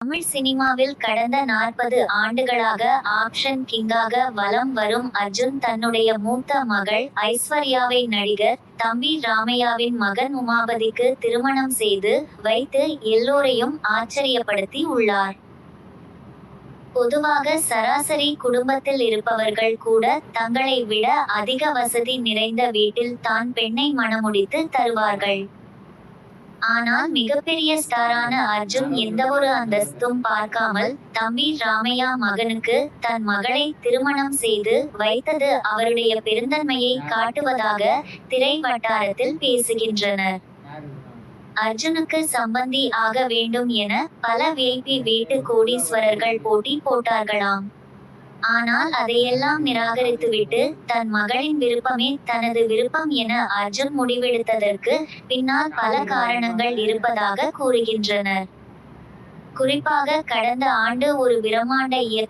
தமிழ் சினிமாவில் கடந்த நாற்பது ஆண்டுகளாக ஆக்ஷன் கிங்காக வலம் வரும் அர்ஜுன் தன்னுடைய மூத்த மகள் ஐஸ்வர்யாவை நடிகர் தம்பி ராமையாவின் மகன் உமாபதிக்கு திருமணம் செய்து வைத்து எல்லோரையும் ஆச்சரியப்படுத்தி உள்ளார். பொதுவாக சராசரி குடும்பத்தில் இருப்பவர்கள் கூட தங்களை விட அதிக வசதி நிறைந்த வீட்டில் தான் பெண்ணை மணமுடித்து தருவார்கள். ஆனால் மிகப்பெரிய ஸ்டாரான அர்ஜுன் எந்தவொரு அந்தஸ்தும் பார்க்காமல் தம்பி ராமையா மகனுக்கு தன் மகளை திருமணம் செய்து வைத்தது அவருடைய பெருந்தன்மையை காட்டுவதாக திரை வட்டாரத்தில் பேசுகின்றனர் அர்ஜுனுக்கு சம்பந்தி ஆக வேண்டும் என பல விஐபி வீட்டு கோடீஸ்வரர்கள் போட்டி போட்டார்களாம். ஆனால் அதையெல்லாம் நிராகரித்துவிட்டு தன் மகளின் விருப்பமே தனது விருப்பம் என அர்ஜுன் முடிவெடுத்ததற்கு பின்னால் பல காரணங்கள் இருப்பதாக கூறுகின்றனர். குறிப்பாக கடந்த ஆண்டு ஒரு பிரம்மாண்ட இயக்கம்